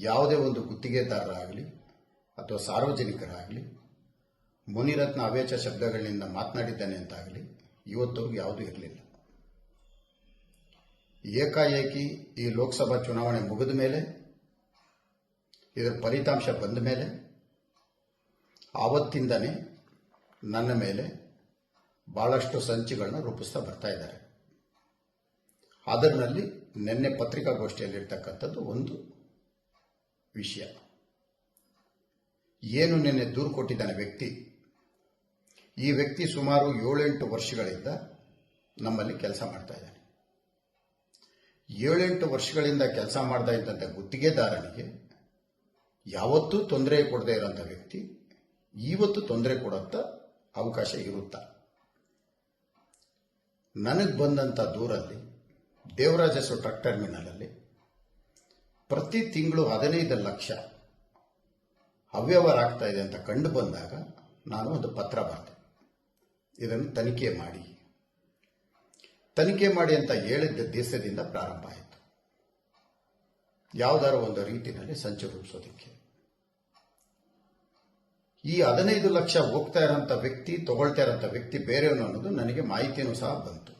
ಯಾವುದೇ ಒಂದು ಗುತ್ತಿಗೆದಾರರಾಗಲಿ ಅಥವಾ ಸಾರ್ವಜನಿಕರಾಗಲಿ, ಮುನಿರತ್ನ ಅವೇಚ ಶಬ್ದಗಳಿಂದ ಮಾತನಾಡಿದ್ದಾನೆ ಅಂತಾಗಲಿ, ಇವತ್ತವರೆಗೂ ಯಾವುದೂ ಇರಲಿಲ್ಲ. ಏಕಾಏಕಿ ಈ ಲೋಕಸಭಾ ಚುನಾವಣೆ ಮುಗಿದ ಮೇಲೆ, ಇದರ ಫಲಿತಾಂಶ ಬಂದ ಮೇಲೆ, ಆವತ್ತಿಂದನೇ ನನ್ನ ಮೇಲೆ ಬಹಳಷ್ಟು ಸಂಚುಗಳನ್ನ ರೂಪಿಸ್ತಾ ಬರ್ತಾ ಇದ್ದಾರೆ. ಅದರಲ್ಲಿ ನಿನ್ನೆ ಪತ್ರಿಕಾಗೋಷ್ಠಿಯಲ್ಲಿರ್ತಕ್ಕಂಥದ್ದು ಒಂದು ವಿಷಯ. ಏನು ನಿನ್ನೆ ದೂರು ಕೊಟ್ಟಿದ್ದಾನೆ ವ್ಯಕ್ತಿ? ಈ ವ್ಯಕ್ತಿ ಸುಮಾರು ಏಳೆಂಟು ವರ್ಷಗಳಿಂದ ನಮ್ಮಲ್ಲಿ ಕೆಲಸ ಮಾಡ್ತಾ ಇದ್ದಾನೆ. ಏಳೆಂಟು ವರ್ಷಗಳಿಂದ ಕೆಲಸ ಮಾಡ್ತಾ ಇದ್ದಂಥ ಗುತ್ತಿಗೆದಾರನಿಗೆ ಯಾವತ್ತೂ ತೊಂದರೆ ಕೊಡದೇ ಇರೋಂಥ ವ್ಯಕ್ತಿ ಇವತ್ತು ತೊಂದರೆ ಕೊಡೋಂಥ ಅವಕಾಶ ಇರುತ್ತಾ? ನನಗೆ ಬಂದಂಥ ದೂರಲ್ಲಿ ದೇವರಾಜಸು ಟ್ರಕ್ ಟರ್ಮಿನಲಲ್ಲಿ ಪ್ರತಿ ತಿಂಗಳು ಹದಿನೈದು ಲಕ್ಷ ಅವ್ಯವಹಾರ ಆಗ್ತಾ ಇದೆ ಅಂತ ಕಂಡು ಬಂದಾಗ ನಾನು ಒಂದು ಪತ್ರ ಬರೆದೆ. ಇದನ್ನು ತನಿಖೆ ಮಾಡಿ. ತನಿಖೆ ಮಾಡಿ ಅಂತ ಹೇಳಿದ್ದ ದೇಶದಿಂದ ಪ್ರಾರಂಭ ಆಯಿತು. ಯಾವುದಾದ್ರು ಒಂದು ರೀತಿಯಲ್ಲಿ ಸಂಚು ರೂಪಿಸೋದಕ್ಕೆ. ಈ ಹದಿನೈದು ಲಕ್ಷ ಹೋಗ್ತಾ ಇರೋಂಥ ವ್ಯಕ್ತಿ, ತಗೊಳ್ತಾ ಇರೋಂಥ ವ್ಯಕ್ತಿ ಬೇರೆಯವನು ಅನ್ನೋದು ನನಗೆ ಮಾಹಿತಿಯೂ ಸಹ ಬಂತು.